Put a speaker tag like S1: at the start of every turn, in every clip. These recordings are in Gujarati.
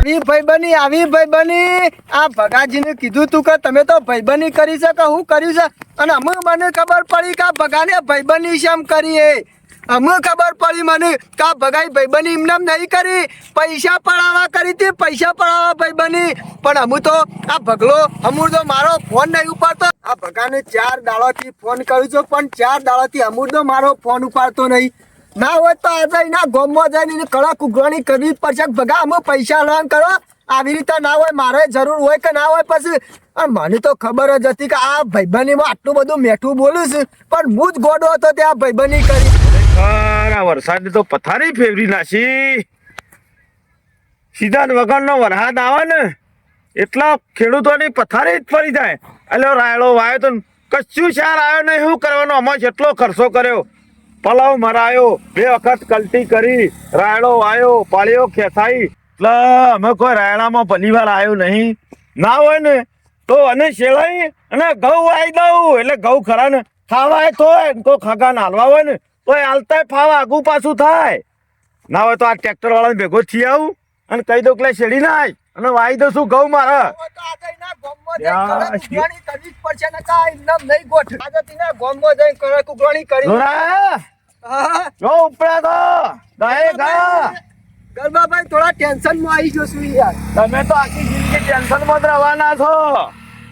S1: આવી ભાઈબંધી આવી ભાઈબંધી. આ ભગાજીને કીધું તું કે તમે તો ભાઈબની કરી છે કે હું કર્યું છે? અને અમે મને ખબર પડી કે આ ભગાને ભાઈબની છે એમ કરીએ અમે ખબર પડી મને કે આ ભગાઈ ભાઈબની એમને નહીં કરી. પૈસા પડાવવા કરી હતી, પૈસા પડાવવા ભાઈબંધી. પણ અમુ તો આ ભગલો, અમૂર તો મારો ફોન નહીં ઉપાડતો. આ ભગાને ચાર દાડાથી ફોન કર્યો છું, પણ ચાર દાડાથી અમૂર તો મારો ફોન ઉપાડતો નહીં. ના હોય તો આજે એના ગોમમાં જઈને કડક ઉઘરાણી કરવી પડશે. ભગા, અમે પૈસા લોન કરો. આવી રીતે ના હોય, મારે જરૂર હોય કે ના હોય પછી. મને તો ખબર જ હતી કે આ ભાઈબંધીમાં આટલું બધું મેઠું બોલું છું. પણ હું જ ગોડો હતો ત્યાં ભાઈબંધી કરી.
S2: આ વરસાદે તો પથારી ફેરવી નાખી. સીધા વગરનો વરસાદ આવે ને, એટલા ખેડૂતોની પથારી જ ફરી જાય. એટલે રાયડો વાયો તો કશું ચાર આવ્યો નહીં. શું કરવાનો? અમારે જેટલો ખર્ચો કર્યો. પલાવ મરાયો બે વખત કલટી કરી રાયડો વાયો પાળ્યો ખેસાઈ એટલે અમે કોઈ રાયડામાં પહેલી વાર આવ્યો નહીં. ના હોય ને તો અને શેળાઈ અને ઘઉં વાઈ દઉં એટલે ઘઉં ખરા ને ખાવાય તો કો ખગા નાલવા હોય ને તોય હાલતાય ફાવા આગું પાછું થાય. ના હોય તો આ ટ્રેક્ટર વાળાને ભેગો થઈ આવું અને કહી દઉં કે શેડી નાખ અને વાઈ દઉં શું ઘઉં મારે. તો! ગાય ગા
S1: ગરબાભાઈ થોડા ટેન્શનમાં આવી યાર.
S2: તમે તો આખી જિંદગી ટેન્શનમાં રહેવાના છો.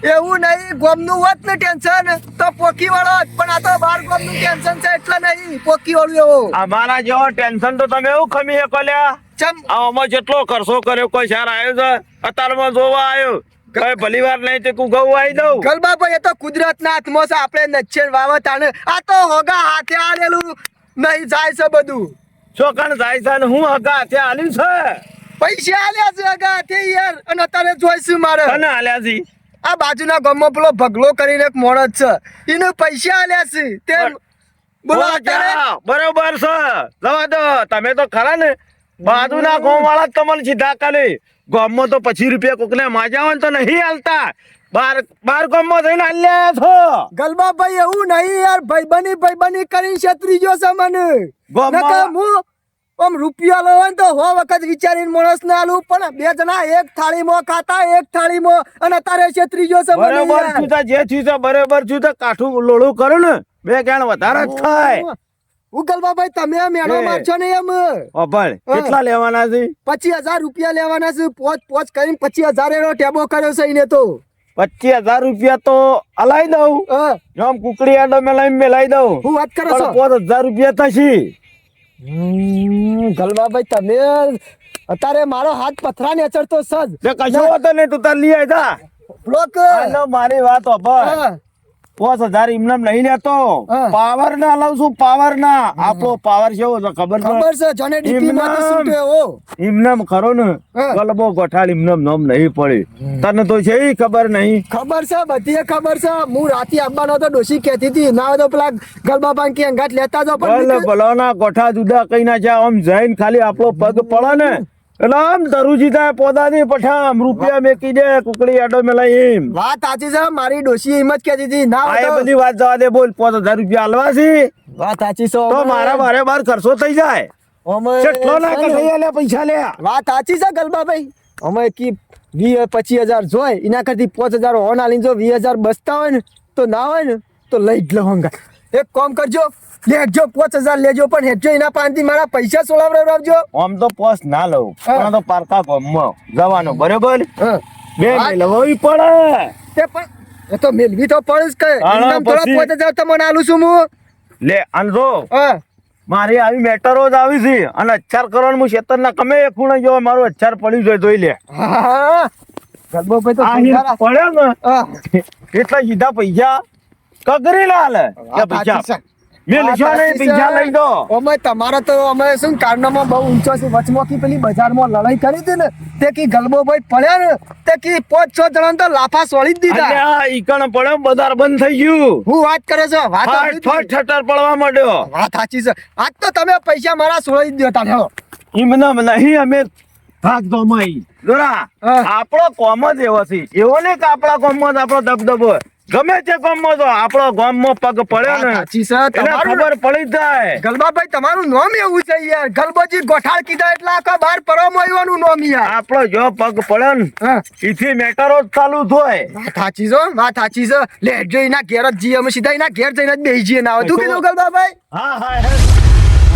S1: એવું નહીં ગોમનું હોત ને ટેન્શન તો પોકી વાળો પણ આ તો બાર ગોમનું ટેન્શન છે એટલે નહીં પોકી વાળું એવો
S2: અમારા જેવો ટેન્શન તો તમે એવું ખમી શકો લ્યા?
S1: ચમ.
S2: આમાં જેટલો કરશો કર્યો કોઈ સાર આવ્યો છે? અત્યારમાં જોવા આવ્યો. કઈ ભલી વાર નહીં તે કું ઘઉં આવી દઉં.
S1: ગલબાભાઈ એ તો કુદરતના હાથમાં છે આપણે નચ્છેણ વાવત આને આ તો હોગા હાથે આલેલું નહીં જાય છે બધું.
S2: ચોકણ જાય છે ને હું હગા આલ્યું છે?
S1: પૈસા આલ્યા છે હગા હાથે યાર અને અત્યારે જોઈશું મારે.
S2: કને આલ્યા છે?
S1: આ બાજુના ગામમાં પેલો ભગલો કરીને એક મોણસ છે. એને પૈસા આલ્યા છે. તે બોલો.
S2: બરોબર છે. જવા દો. તમે તો ખરા ને. બાજુના ગામ વાળા તમને સીધા કાલે ગામમાં તો પચીસ રૂપિયા કોકને માજા હોય તો નહીં હાલતા. બાર બાર ગામમાં થઈને હાલ્યા છો.
S1: ગલબાભાઈ એવું નહીં યાર ભાઈબંધી ભાઈબંધી કરીને છેતરી ગયો છે મને
S2: ગામમાં-
S1: હું આમ રૂપિયા લેવા તો હો વખત વિચારીને માણસ ને આલું પણ બે જણા એક થાળીમાં ખાતા એક થાળીમાં અને અત્યારે છેતરી ગયો છે
S2: બરાબર છું જે છું તો બરોબર છું તો કાઠું લોળું કરું ને બે ગાણ વધારે જ થાય
S1: હું ગલબાભાઈ તમે મેળો. મારશો નહીં એમ?
S2: અભણ કેટલા લેવાના છે?
S1: પચીસ હજાર રૂપિયા લેવાના છે. પોચ પોચ કરીને પચીસ હજાર એનો ટેબો કર્યો છે એને તો.
S2: પચીસ હજાર રૂપિયા તો અલાઈ દઉં. આમ કુકડી આડો મેલાઈ મેલાઈ દઉં.
S1: હું વાત કરો છો?
S2: પોચ હજાર રૂપિયા થશે.
S1: હમ, ગલબાભાઈ તમે અત્યારે મારો હાથ પથરા ને અચડતો સજ
S2: કશો હતો ને તું તાર લઈ આવી જા.
S1: બ્લોક.
S2: મારી વાત અભણ પાંચ હજાર ઇમનામ નહીં લેતો પાવર ના લાવ છું પાવર ના આપણો પાવર છે ખબર
S1: ખબર છે જોને ડીપી માં
S2: ઇમનામ ખરો ને. ગલબો ગોઠાળ ઇમનામ નામ નહીં પડી. તને તો છે ખબર નહીં?
S1: ખબર છે બધી ખબર છે. હું રાતે આવવાનો તો ડોસી કહેતી હતી ના તો પેલા ગલબાબાન કે અંગાટ લેતા જો પણ ભલો
S2: ના ગોઠા જુદા કઈ ના છે આમ જઈને ખાલી આપણો પગ પડે ને. એટલે ધરુજી થાય પોદાની પઠામ રૂપિયા મેકી દે કુકડી આડો મેલાઈ એમ.
S1: વાત સાચી છે મારી ડોશી એમ જ કહેતી હતી. ના
S2: આ બધી વાત જવા દે બોલ પાંચ હજાર રૂપિયા આલવા છે.
S1: વાત સાચી છે
S2: તો મારા બારે બાર ખર્ચો થઈ જાય.
S1: અમે
S2: કેટલો ના કસાઈ પૈસા લે.
S1: વાત સાચી છે ગલબાભાઈ? અમે કી વી પચીસ હજાર જોય એના કરતી પાંચ હજાર ઓન આલીને જો વીસ હજાર બસતા હોય ને તો ના હોય ને તો લઈ જ લો એક કામ કરજો લેજો પાંચ હજાર લેજો પણ હેઠો એના પાસેથી મારા પૈસા સોળાવડાવજો
S2: આમ તો પોસ ના લઉં. પણ તો પારકા ગામમાં જવાનો બરોબર? બે. લવાવી પડે.
S1: તે પણ એ તો મેલવી તો પડે જ કે. એમનેમ થોડા પાંચ હજાર તમને આલું છું હું.
S2: લે અને જો. મારી આવી મેટરો જ આવી છે અને અચ્છાર કરવાનું હું શેતરના કમે એક ખૂણે જો મારું અચ્છાર પડ્યું છે જોઈ લે.
S1: તો
S2: આ પડ્યો ને? એટલા સીધા પૈસા? કગરી
S1: વાત
S2: પૈસા. મેં લખ્યા નહીં
S1: વાત
S2: લઈ દો.
S1: અમે તમારા તો અમે શું કારનામાં બહુ ઊંચો છે વચમાંથી પેલી બજારમાં લડાઈ કરી હતી ને તે કી ગલબો ભાઈ પડ્યા ને તે કી પાંચ છ જણા તો લાફા સોળી જ દીધા.
S2: ઈકણ પડ્યો બજાર બંધ થઈ ગયું.
S1: હું વાત કરે છો વાત
S2: ફટ છટર પડવા માંડ્યો.
S1: વાત સાચી છે. આજ તો તમે પૈસા મારા સોળી જ દેતા હેલો
S2: એમને નહીં અમે ભાગ દોમાઈ જોરા આપણો કોમ જ એવો છે. એવો ને કે આપણા કોમમાં જ આપણો દબદબો. ગમે તે ગામમાં તો આપણો ગામમાં પગ પડ્યો ને
S1: સાચી છે તમારું
S2: ખબર પડી જાય.
S1: ગલબાભાઈ તમારું નામ એવું છે યાર. ગલબોજી ગોઠાળ કીધા એટલે આખા બાર પરોમાં આવ્યાનું નામ યાર.
S2: આપણો જો પગ પડ્યો ને
S1: હા.
S2: ઈથી મેટરો ચાલુ થાય.
S1: સાચી છે વાત સાચી છે. લે જો ઘેર જ જઈએ અમે સીધા એના ઘેર જઈને જ બેસી જઈએ ના તું કીધું ગલબાભાઈ?
S2: હા હા હા.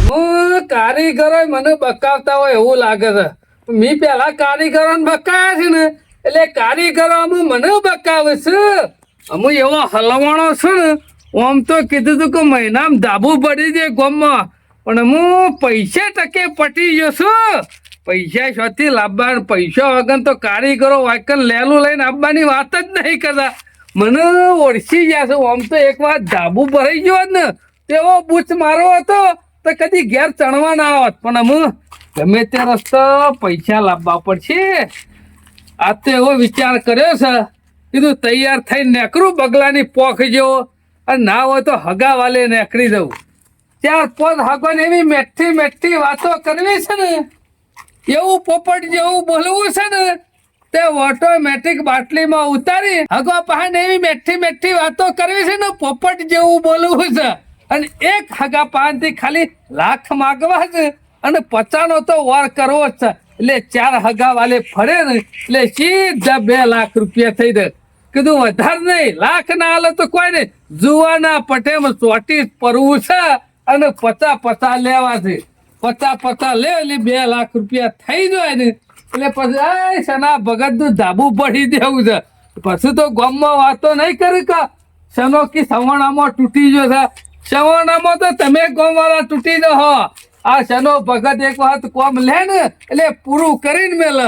S3: હું કારીગરો મને બકાવતા હોય એવું લાગે છે. મી પેલા કારીગરો બકાયા છે ને એટલે કારીગરો મને બકાવે છે. અમે એવો હલવાણો છું ને આમ તો કીધું તું કે મહિનામાં ધાબુ પડી જાય ગોમમાં. પણ હું પૈસા ટકે પટી ગયો છું. પૈસા શોથી લાવવા પૈસા વગર તો કારીગરો વાયકન લેલું લઈને આવવાની વાત જ નહીં કરતા. મને ઓળખી ગયા છે. આમ તો એક વાર ધાબુ ભરાઈ ગયો ને. તેવો બૂચ મારો હતો તો કદી ઘેર ચણવા ના આવત. પણ અમે, ગમે તે રસ્તો પૈસા લાવવા પડશે. આ તો એવો વિચાર કર્યો છે. કીધું, તૈયાર થઈને નેકરું બગલાની પોખ જેવો, અને ના હોય તો હગા વાલે નેકરી દઉં. ત્યાર પોત હગવાન એવી મેઠી મેઠી વાતો કરવી છે ને, એવું પોપટ જેવું બોલવું છે ને, તે ઓટોમેટિક બાટલીમાં ઉતારી હગવા પાસે એવી મેઠી મેઠી વાતો કરવી છે ને, પોપટ જેવું બોલવું છે. અને એક હગા પાનથી ખાલી લાખ માગવા છે, અને પચાનો તો વાર કરવો જ છે. એટલે ચાર હગા વાલે ફરે ને, એટલે સીધા બે લાખ રૂપિયા થઈ જાય. કીધું, વધારે નહીં લાખ ના હાલે તો કોઈ નહીં. જુવાના પટેમાં ચોટી પરવું છે અને પચા પચા લેવા છે. પચા પચા લે, એટલે બે લાખ રૂપિયા થઈ જાય ને. એટલે પછી આ સના ભગતનું ધાબુ પડી દેવું છે. પછી તો ગામમાં વાતો નહીં કરી કે. સનો કે સવણામાં તૂટી ગયો છે. સવણામાં તો તમે ગામ વાળા તૂટી જો હો. આ સનો ભગત એક વખત કોમ લે ને, એટલે પૂરું કરીને મેલ.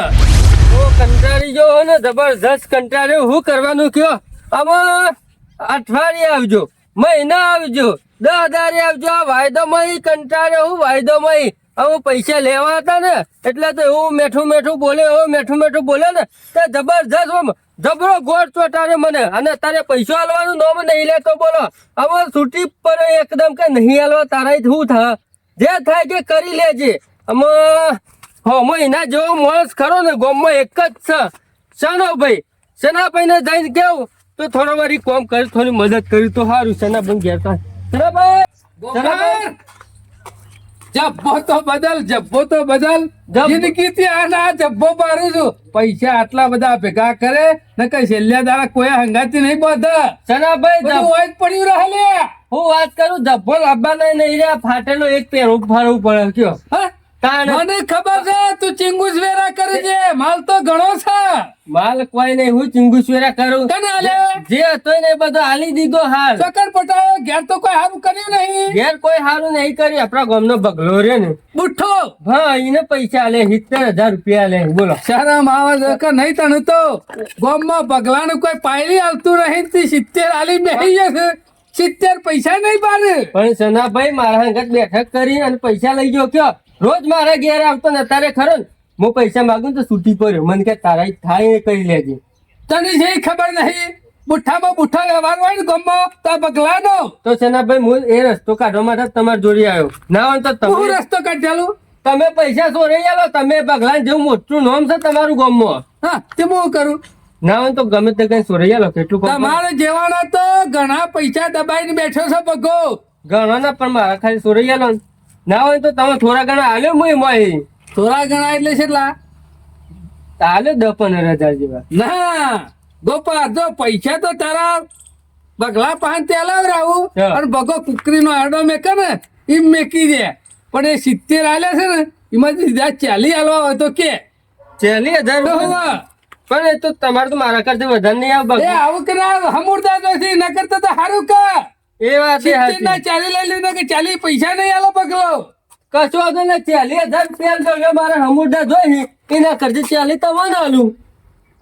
S4: હું કંટાળી ગયો ને, જબરજસ્ત કંટાળ્યો. હું કરવાનું કયો? આમાં અઠવાડિયે આવજો, મહિના આવજો, દસ હજારે આવજો. આ વાયદોમાં કંટાળ્યો હું વાયદોમાં હું પૈસા લેવા હતા ને, એટલે તો એવું મેઠું મેઠું બોલે, એવું મેઠું મેઠું બોલે ને, તે જબરજસ્ત જબરો ગોળ ચોટાડે મને. અને તારે પૈસો હાલવાનું નોમ નહીં લેતો બોલો. હવે છૂટી પર એકદમ કે નહીં હાલવા તારા હું થાય જે થાય કે કરી લેજે. આમાં હો મહિના જેવો માણસ ખરો ને ગામમાં એક જ છે. સનો ભાઈ સનાભાઈ ને જઈને કેવું? તો થોડો વારી કોમ કરી થોડી મદદ કરી તો સારું સનાભાઈ ઘેર સનાભાઈ
S3: જબ્બો તો બદલ જબ્બો તો બદલ. જિંદગી થી આના જબ્બો મારું છું. પૈસા આટલા બધા ભેગા કરે ને કઈ છેલ્લા દાડા કોઈ હંગાતી નહીં બધા.
S4: સનાભાઈ
S3: હોય જ પડ્યું રહે લે.
S4: હું વાત કરું જબ્બો લાંબા નહીં રહ્યા ફાટેલો એક પેરો ફાળવું પડે કયો.
S3: હા? મને ખબર છે તું ચિંગુસ વેરા કરે છે. માલ તો ઘણો છે.
S4: માલ કોઈ નહીં હું ચિંગુસવેરા કરું.
S3: કને આલે?
S4: જે હતો ને બધો હાલી દીધો હાલ.
S3: ચક્કર પટાયો ઘેર તો કોઈ સારું કર્યું નહીં.
S4: ઘેર કોઈ હારું નહીં કર્યું. આપણા ગામનો બગલો રે ને.
S3: બુઠ્ઠો.
S4: હા એને પૈસા લે સિત્તેર હજાર રૂપિયા લે. બોલો.
S3: શરમ આવે છે કે નહીં તને તો? ગામમાં પગલાનું કોઈ પાયલી આવતું નહીં તે સિત્તેર આલી બેસી જશે સિત્તેર પૈસા નહીં પાડે.
S4: પણ સનાભાઈ મારા હંગત બેઠક કરી અને પૈસા લઈ ગયો કયો? રોજ મારા ઘેર આવતો ને તારે ખરો ને હું પૈસા માગું તો છૂટી પડ્યો. મને કે તારા થાય કરી લેજે.
S3: તને છે ખબર નહીં બુઠ્ઠામાં બુઠ્ઠા વ્યવહાર હોય ને ગામમાં તો આ પગલાનો
S4: તો સેનાભાઈ હું એ રસ્તો કાઢવા માટે તમારે જોડે આવ્યો. ના હોય તો
S3: હું
S4: તમે
S3: રસ્તો કાઢેલું
S4: તમે પૈસા ચોરાઈ આલો તમે ભગવાન જેવું મોટું નામ છે તમારું ગમો.
S3: હા તે હું કરું?
S4: ના હોય તો ગમે તે કઈ ચોરાઈ આલો કેટલું
S3: તમારે જેવાના તો ઘણા પૈસા દબાઈને બેઠો છે પગો
S4: ઘણા ના પણ મારા ખાલી ચોરાઈ આલો ને. ના હોય તો તમે થોડા ઘણા આલ્યો મય મય
S3: થોડા ઘણા એટલે કેટલા
S4: આલ્યો દસ પંદર હજાર જેવા.
S3: ના ગોપાલ જો પૈસા તો તારા બગલા પાંચ તે લાવરાવું. અને બગો કુકરીનો આડો મેકે ને એ મેકી દે. પણ એ સિત્તેર આલ્યા છે ને એમાંથી સીધા ચાલી હાલવા હોય તો કે.
S4: ચાલી હજાર પણ એ તો તમારે તો મારા કરતા વધારે નહીં આવે
S3: આવું કે ના નથી ન કરતા તો સારું કા.
S4: એ વાત
S3: ના ચાલી લઈ લીધા કે ચાલી પૈસા નહીં આલો પગલો?
S4: કશો વાંધો ને ચાલી હજાર રૂપિયા બગલો મારે હમુડા જોઈ એના કરજે ચાલી તો વાંધો આલું.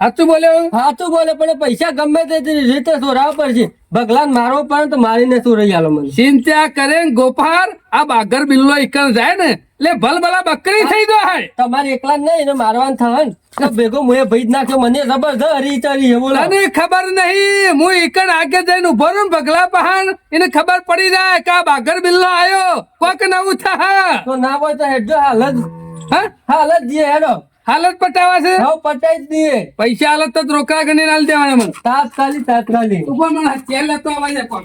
S3: હાથું બોલે
S4: હાથું બોલે પણ પૈસા ગમે તે રીતે સોરાવા પડશે. ભગલાન મારો પણ તો મારીને રહી આલો મને?
S3: ચિંતા કરે ને ગોપાલ આ બાગર બિલ્લો એકણ જાય ને એટલે ભલભલા બકરી થઈ જાય.
S4: તમારે એકલા જ નહીં એને મારવાનું થાય ને. તો ભેગો મુએ ભઈ જ નાખ્યો મને જબરદસ્ત હરી ચરી બોલો.
S3: તને ખબર નહીં હું એકણ આગે જઈને ઊભો રહું બગલા પહાણ એને ખબર પડી જાય કે આ બાગર બિલ્લો આયો. કોક નવું થા
S4: તો ના હોય તો હેડજો હાલ જ.
S3: હા?
S4: હાલ જ જઈએ હેડો.
S3: હાલત પટાવા છે?
S4: હા પટાઈ જ દઈએ.
S3: પૈસા હાલત તો રોકા ગણી હાલ દેવાના મને.
S4: તાત્કાલિક તાત્કાલિક.
S3: ઉપર મને ચેલ લેતો આવા છે પણ.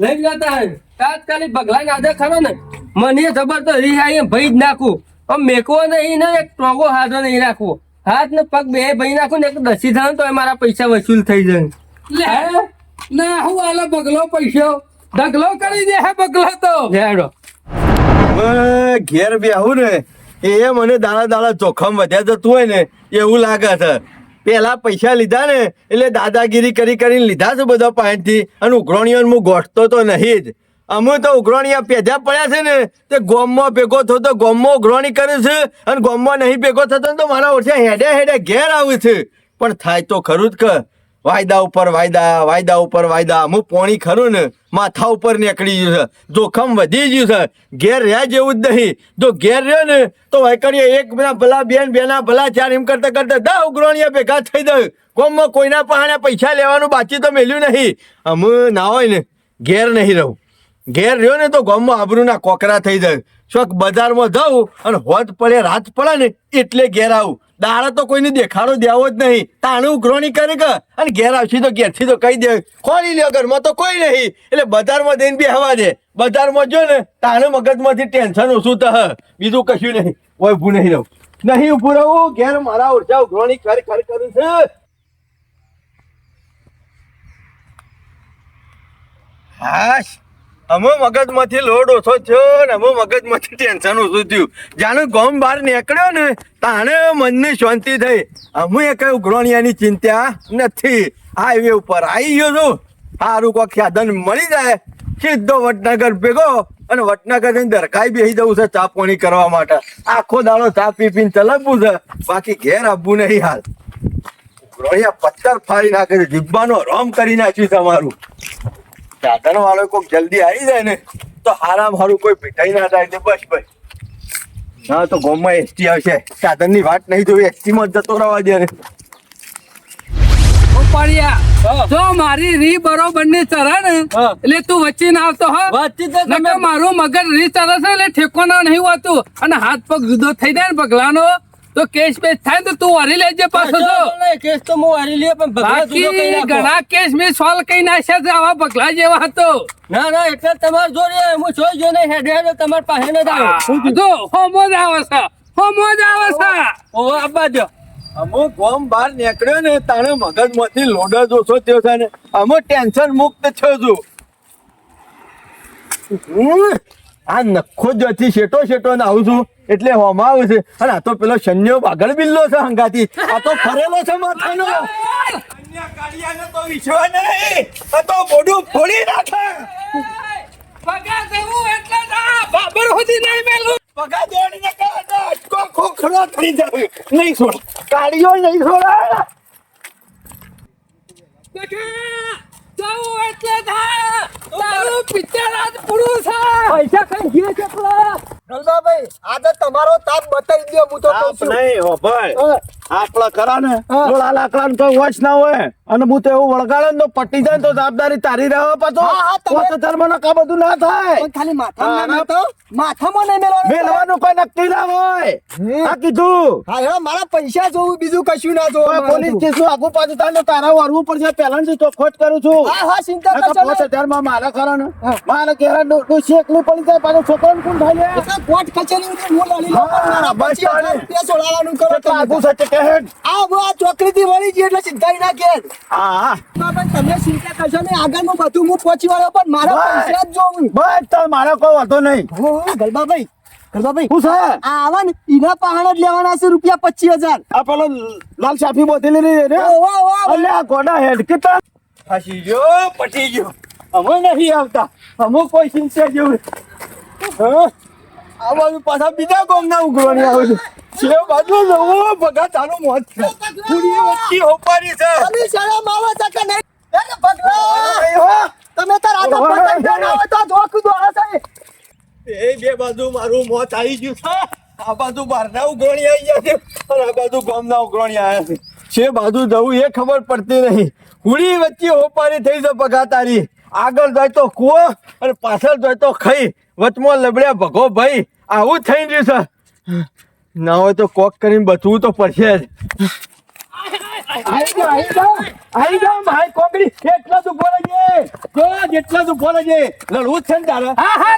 S4: લઈ જતા હે. તાત્કાલિક ભગલા નાદે ખરો ને? મને જબરદસ્ત રી આઈ ભાઈ જ નાખું. પણ મેકવો નહીં ને એક ટોગો હાથો નહીં રાખવો. હાથ ને પગ બે ભાઈ નાખું ને એક દસી થાય તો મારા પૈસા વસૂલ થઈ જાય.
S3: લે. ના હું આલો બગલો પૈસો. ઢગલો કરી દે હે બગલો તો.
S5: ઘેર બેહું ને. એ મને દાડા દાડા જોખમ વધ્યા જતું હોય ને, એવું લાગે છે. પેલા પૈસા લીધા ને, એટલે દાદાગીરી કરી કરીને લીધા છે બધા પાણીથી, અને ઉઘરાણીઓ હું ગોઠતો તો નહીં જ. અમે તો ઉઘરાણીયા પેજા પડ્યા છે ને, તે ગોમમાં ભેગો થતો, ગોમમાં ઉઘરણી કરે છે, અને ગોમમાં નહીં ભેગો થતો તો મારા ઓછા હેડે હેડે ઘેર આવું છે. પણ થાય તો ખરું જ કે. વાયદા ઉપર વાયદા વાયદા ઉપર વાયદા. હું પોણી ખરું ને, માથા ઉપર નીકળી ગયું છે. જોખમ વધી ગયું છે. ઘેર રહ્યા જેવું જ નહીં. જો ઘેર રહ્યો ને, તો વાયકડીએ એક ભલા, બેન, બેના ભલા, ચાર એમ કરતા કરતા દા ઉઘરાણીયા ભેગા થઈ દઉં. કોમમાં કોઈના પાસે પૈસા લેવાનું બાકી તો મેલ્યું નહીં. અમે, ના હોય ને, ઘેર નહીં રહું. ઘેર રહ્યો ને તો ગામમાં આબરૂના કોકરા થઈ જાય. શોખ બજારમાં જાઉં અને હોત પડે, રાત પડે ને, એટલે ઘેર આવું. દાડા તો કોઈને દેખાડો, દેવો જ નહીં. તાણે ઉઘરોણી કરે કે? અને ઘેર આવશી તો ઘેરથી તો કહી દે. ખોલી લ્યો ઘરમાં તો કોઈ નહીં. એટલે બજારમાં જઈને બેહવા દે. બજારમાં જો ને, તાણે મગજમાંથી ટેન્શન ઓછું તો બીજું કશું નહીં. કોઈ ઊભું નહીં રહું. નહીં ઊભું રહું. ઘેર મારા ઊર્જા ઉઘરોણી કર કર, કરું છે. હાશ. અમે મગજમાંથી લોડ ઓછો થયો ને અમે મગજમાંથી ટેન્શન ઓછું થયું. જાણે ગોમ બહાર નીકળ્યો ને, તાણે મનની શાંતિ થઈ. અમે કઈ ઉઘરાણિયાની ચિંતા નથી. હાઈવે ઉપર આવી ગયો છું. સારું કોઈ સાધન મળી જાય. સીધો વટનગર ભેગો અને વટનગરની દરકાઈ બેસી જવું છે ચા પાણી કરવા માટે. આખો દાડો ચા પી પીને ચલાવવું છે. બાકી ઘેર આવવું નહીં હાલ. ઉઘરાણિયા પથ્થર ફાડી નાખે છે. જીબ્બાનો રોમ કરી નાખ્યું તમારું સાધન વાળો કોઈક જલ્દી આવી જાય ને તો હારામ હારું કોઈ ભેટાઈ ના થાય ને બસ બસ. હા તો ગોમમાં એસટી આવશે. સાધનની વાત નહીં જોઈ એસટી માં જતો રહેવા દે
S3: ઉપાડ્યા. જો મારી રી બરોબરની ચરે ને એટલે તું વચ્ચે ના આવતો હા? મારું મગજ રી ચરે છે એટલે ઠેકોના નહીં હોતું. અને હાથ પગ જુદો થઈ જાય ને પગલાનો તો કેસ બેસ થાય તો તું હરી લેજે પાછો તો.
S4: કેસ તો હું હરી લે પણ ભગલા
S3: બાકી
S4: નાખો.
S3: ઘણા કેસ મેં સોલ્વ કઈ નાખ્યા છે આવા પગલા જેવા હતો.
S4: ના ના એટલે તમારે જોડે હું જોઈ જો નહીં હેડે હેડે તમારે પાસે ન જાવ
S3: જો હોમો જ આવે છે હોમો જ આવે છે.
S4: ઓ અબ્બા જો
S5: અમુક ગોમ બહાર નીકળ્યો ને તાણે મગજમાંથી લોડ જ ઓછો થયો છે ને અમો ટેન્શન મુક્ત થયો છું. આ નખો જથી શેટો શેટો ને આવું છું. એટલે હોમાં આવું છે. અને આ તો પેલો શન્યો બાગળ બિલ્લો છે હંગાથી. આ તો ફરેલો છે માથાનો. અન્ય કાળિયાને તો વિશ્વાસ નહીં. આ તો બોડું ફોડી નાખે.
S3: પગાર દેવું એટલે ના બાબર સુધી નહીં મેલું.
S5: પગા દોડીને કાઢો અટકો ખોખરો થઈ જાય નહીં છોડ. કાળિયો નહીં છોડા.
S3: એટલે થાય તારું પિક્ચર આજ પૂરું છે
S4: પૈસા કઈ ગયા છે પેલા?
S1: આજે તમારો તાપ બતાવી દો હું તો કહું છું
S2: નહીં હો ભાઈ
S1: હા.
S2: આપણા કરા ને
S1: હા.
S2: જોડા લાકડા કોઈ વોચ ના હોય. અને હું તો એવું વળગાડે ને તો પટી જાય તો જવાબદારી તારી રહે પાછો.
S1: હા, હા, તમે-
S2: તો ધર્મ કા બધું ના થાય.
S1: ખાલી માથામાં તો માથામાં નહીં મેળવાનું
S2: મેલવાનું કોઈ નક્કી ના હોય. આ કીધું.
S1: હા હા મારા પૈસા જોવું બીજું કશું ના જોવું
S2: પોલીસ કેસ આગુ પાછું થાય તારા વરવું પડશે. પહેલા થી ચોખવટ કરું છું.
S1: હા હા ચિંતા કરશો.
S2: મારા ખરા ને. મારા ઘેરા ડોસી એકલું પડી જાય પાછો છોકરાને કોણ થાય
S1: કોર્ટ કચેરી હું મારા
S2: બસ
S1: છોડાવવાનું કરો
S2: આગુ
S1: આ હું આ વળી ગઈ એટલે સીધા ના ઘેર.
S2: હા. હા
S1: તમે ચિંતા કરશો નહીં આગળનું બધું હું પહોંચી વળ્યો પણ મારા. પૈસા જ જોવું
S2: બસ તાર મારા કોઈ વાંધો નહીં.
S1: હો, હો, ગલબાભાઈ ગલબાભાઈ
S2: શું છે?
S1: આ આવા ને એના પહાડ જ લેવાના છે રૂપિયા પચીસ હજાર.
S2: આ પેલો લાલ સાફી બોતેલી રહી રે
S1: ઓ, વાહ, વાહ, વાહ.
S2: અલ્યા ગોડા હેડ. કેટલા ફસી ગયો પટી ગયો. અમે નહીં આવતા. અમુક કોઈ ચિંતા જેવું. હા? આ બાજુ પાછા બીજા ગોમના ઉઘરવાની આવે છે. છે બાજુ જવો ભગા તારું મોત છે. પૂરી વચ્ચે હોપારી છે.
S1: તમે શરમ આવે છે કે નહીં? એ કે ભગવાન,
S2: નહીં હો.
S1: તમે તાર પતંગ તો છે.
S5: એ બે બાજુ મારું મોત આવી ગયું છે. આ બાજુ બહારના ઉઘરણી આવી ગયા છે. અને આ બાજુ ગામના ઉઘરણી આવ્યા છે. છે બાજુ જવું એ ખબર પડતી નહીં. હુડી વચ્ચે હોપારી થઈ છે પગા તારી. આગળ જાય તો કૂવો અને પાછળ જાય તો ખાઈ. વચમાં લબડ્યા ભગો ભાઈ. આવું થઈ ગયું સર ના હોય તો કોક કરીને બચવું તો પડશે જ. તારે.
S3: હા હા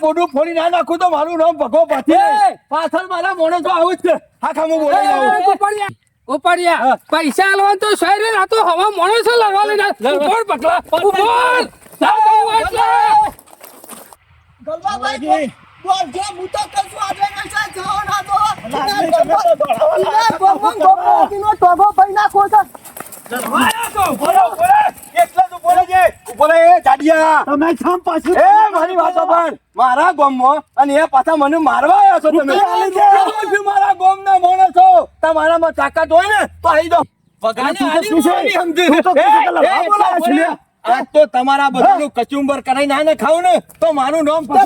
S5: બોડું ફોડી ના નાખું તો મારું નામ ભગો પાછી. પાછળ મારા માણસો આવું જ છે. હા. આવું.
S3: ગોપાળિયા, ગોપાળિયા, પૈસા આલવા તો શહેર આ તો હવા મોણસો લડવા લઈને પકલા ઉભોર
S1: ના ગોમો ગોમો છો.
S5: મારી વાત મારા ગામમાં અને એ પાછા મને મારવા આવ્યા છો તમે. હું છું. મારા છો માણસો તમારામાં તાકાત હોય ને તો આવી દો
S3: પગારની
S5: આ આજ તો તમારા બધાનું કચુંબર કરાઈ ના ને ખાવ ને તો મારું નામ ના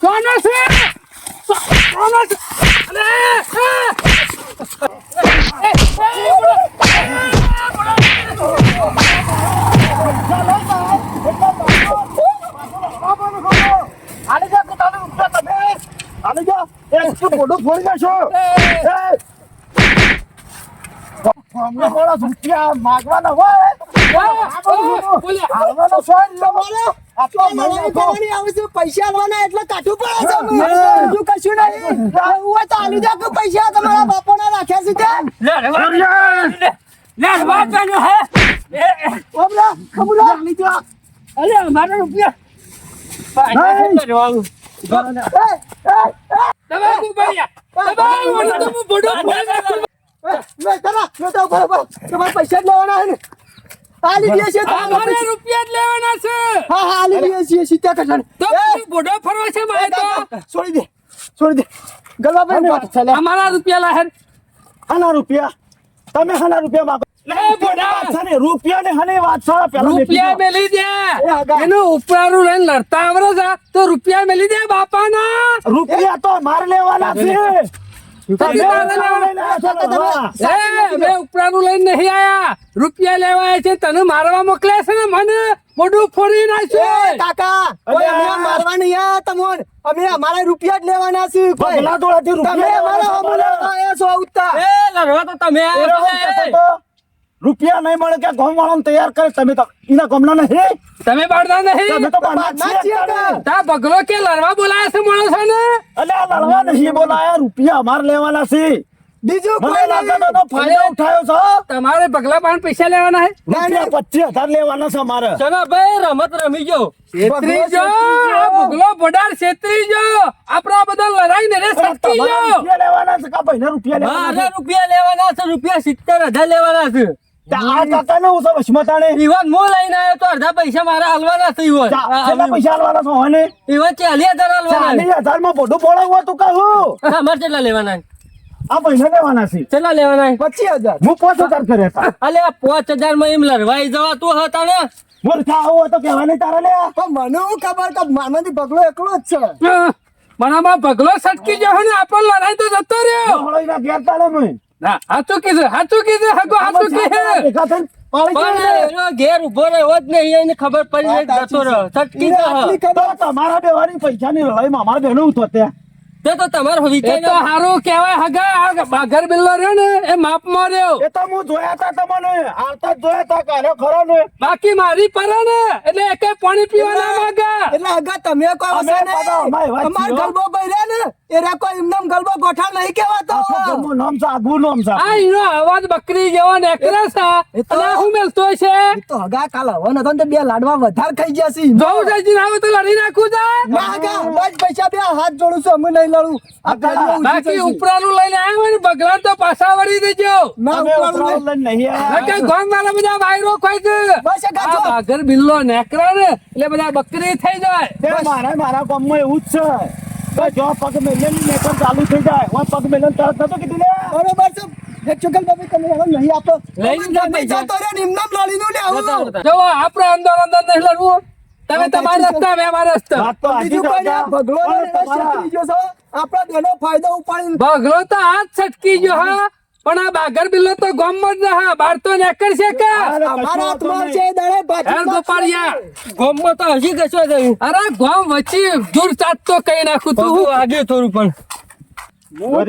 S3: કોનો છે? કોનો હોય હાલવાનો એ, બોડા.
S1: પૈસા આલવાના એટલે કાઠું પડે છે. કશું નહીં. તો આલી પૈસા તમારા બાપાના રાખ્યા છે ત્યાં?
S3: અરે અમારા રૂપિયા.
S1: તમારે પૈસા જ લેવાના ને. આલી દે છે તો
S3: રૂપિયા જ લેવાના છે.
S1: હા હા આલી દે છે સીતા કટણ
S3: તો બોડો ફરવા છે મારે તો?
S1: છોડી દે છોડી દે. ગલવાભાઈ વાત ચાલે
S3: અમારા રૂપિયા લાહેર
S5: હાના રૂપિયા? તમે હાના રૂપિયા ને રૂપિયા ને હાની વાત છો પેલા
S3: રૂપિયા મેલી દે. એનું ઉપરાનું લઈને લડતા આવડે છે. તો રૂપિયા મેલી દે બાપાના.
S5: રૂપિયા તો માર લેવાના છે.
S3: ઉપરાનું લઈને નહીં આયા. રૂપિયા લેવા છે તને મારવા મોકલ્યા છે ને મને? મોઢું ફોડી નાખ્યું
S1: કાકા મારવા નહીં આયા તમોન. અમે અમારા રૂપિયા જ લેવાના છે તમે અમારા આયા છો ઉત્તા.
S4: એ લડવા તો તમે
S5: રૂપિયા નહીં મળે કે ગોમ વાળાને તૈયાર કરે. તમે તો એના ગોમના નહીં.
S3: તમે બાળતા
S5: તમે તો બાના છીએ.
S3: તા બગલો કે લડવા બોલાયા છે માણસો ને
S5: અલે આ લડવા નહીં બોલાયા. રૂપિયા અમાર લેવાના છે.
S1: બીજું
S5: મને
S1: કોઈ
S5: લાગે તો તો ફાયદો ઉઠાયો છો
S3: તમારે બગલા પાન પૈસા લેવાના હે
S5: રૂપિયા પચીસ હજાર લેવાના છે અમારે.
S4: ચલો ભાઈ રમત રમી ગયો
S3: છેતરી જો. આ બગલો બડાર છેતરી જો. આપણા બધા લડાઈ ને રે સટકી જો.
S5: રૂપિયા લેવાના છે કા ભાઈના રૂપિયા લેવાના
S4: રૂપિયા લેવાના છે રૂપિયા સિત્તેર હજાર લેવાના છે.
S5: આ
S4: ઈવન લઈને આવ્યો તો અડધા પૈસા મારા હાલવાના
S5: કેટલા પૈસા આલવાના છો હોને?
S4: ઈવન ચાલીસ હજાર હાલવાના
S5: હજારમાં તું કહું.
S4: અમારે કેટલા લેવાના
S5: આ પૈસા લેવાના છે.
S4: કેટલા લેવાના
S1: પચીસ હજાર.
S5: હું પાંચ હજાર કર્યા હતા.
S4: અલે આ પાંચ હજારમાં એમ લડવાઈ જવા તું હતા ને
S5: મૂર્ખા આવું તો કહેવાની તારે લે
S1: પણ મને હું ખબર કે માનવથી પગલો એકલો જ છે.
S3: મનામાં પગલો સટકી જો ને આપણને લડાઈ તો જતો રહ્યો.
S5: ઘેર તારે મેં
S3: ના હાચું કીધું હાચું કીધું હગો હાચું કીધું.
S4: પણ
S5: ગયો
S4: ઘેર ઊભો રહ્યો જ નહીં એને ખબર પડી જાય જતો રહ્યો.
S1: ખબર
S5: તો તમારા બેવાની પૈસાની લડાઈમાં અમારે બેનું તો ત્યાં
S4: તે તો તમારો વિચાર
S3: તો હારું કહેવાય હગા આ બિલ્લો રહ્યો ને એ માપમાં રહ્યો.
S5: એ તો હું જોયા હતા તમને આવતા જોયા હતા કાલે ખરો ને.
S3: બાકી મારી પર ને એટલે એકે પાણી પીવા ના માંગા.
S1: એટલે હગા તમે
S5: કહો
S1: છો
S5: ને અમારી.
S1: ગલબો બૈરા ને. એ રે કોઈ એમનેમ ગલબો ગોઠા નહીં કેવાતો
S5: આખા નામ છે આગવું નામ છે.
S3: આ એનો અવાજ બકરી જેવો નેકરે છે.
S1: એ તો-
S3: હું મેલતો છે?
S1: તો હગા કાલ હવે નતો તો બે લાડવા વધાર ખાઈ ગયા છે.
S3: જોઉં જઈને આવે તો લડી નાખું જા.
S1: માગા બસ પૈસા બે હાથ જોડું છું અમે નહીં લડું. આ ગાડીઓ
S3: બાકી ઉપરાનું લઈને આવ્યો ને બગલા તો પાછા વળી દેજો.
S1: ના નહીં.
S5: લઈને નહીં આવ્યા.
S3: કે ગામ વાળા બધા વાયરો ખોઈ દે.
S1: બસ ગાજો. આ જો.
S3: બિલ્લો નેકરે ને એટલે બધા બકરી થઈ જાય.
S5: મારા મારા ગામમાં એવું જ છે. જો પગ મેલે ની નેકર ચાલુ થઈ જાય હું પગ મેલે તરત નતો કીધું લે
S1: બરોબર છે એક ચોકલ તમે હવે નહીં આપો
S4: લઈને પૈસા.
S1: જતો રહ્યો ને એમનેમ લડીનું લે આવું.
S4: બતાવો, બતાવો.
S3: જો આપણે અંદર અંદર નહીં લડવું તમે તમારા રસ્તા મેં મારા રસ્તા
S1: બીજું કોઈ. ભગલો ને
S2: પણ
S1: એનો
S2: તમારા-
S1: શેતરી ગયો છે. આપણા બેનો ફાયદો ઉપાડીને
S3: ભગલો તો હાથ છટકી ગયો હા પણ આ બાગર બિલ્લો તો ગામમાં જ રહા. બાર તો નેકર છે કે.
S1: અમારા હાથમાં છે દળે
S3: હેર ગોપાળિયા.
S4: ગોમમાં તો હજી કશો થયું.
S3: અરે ગોમ વચ્ચે દૂર ચાટ તો કઈ નાખું તું.
S4: વાગ્યું થોડું પણ.
S1: હું પર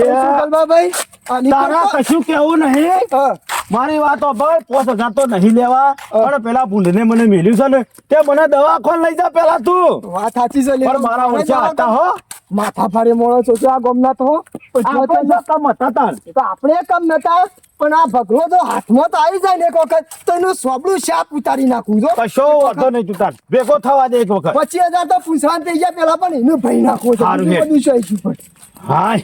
S2: તારા કશું કેવું નહીં. મારી વાત ભાઈ પોત હજાર તો નહીં લેવા. પણ પેલા ભૂંડને મને મેલ્યું છે ને. તે મને દવાખાન લઈ જા પેલા તું.
S1: વાત સાચી છે
S2: પણ મારા ઓછા હતા હો.
S1: માથા ફાડી માણસો છો આ ગમના તો
S2: આપણે જો કમ હતા તાન.
S1: તો આપણે કમ નતા. પણ આ ભગલો તો હાથમાં તો આવી જાય ને એક વખત. તો એનું સોબડું શાપ ઉતારી નાખું જો.
S2: કશો વાંધો નહીં તું ભેગો થવા દે એક વખત.
S1: પચીસ હજાર તો પૂછવાન થઈ ગયા પેલા પણ એનું ભાઈ નાખવું છે.
S2: સારું.
S1: બધું શું પણ.
S2: હાય.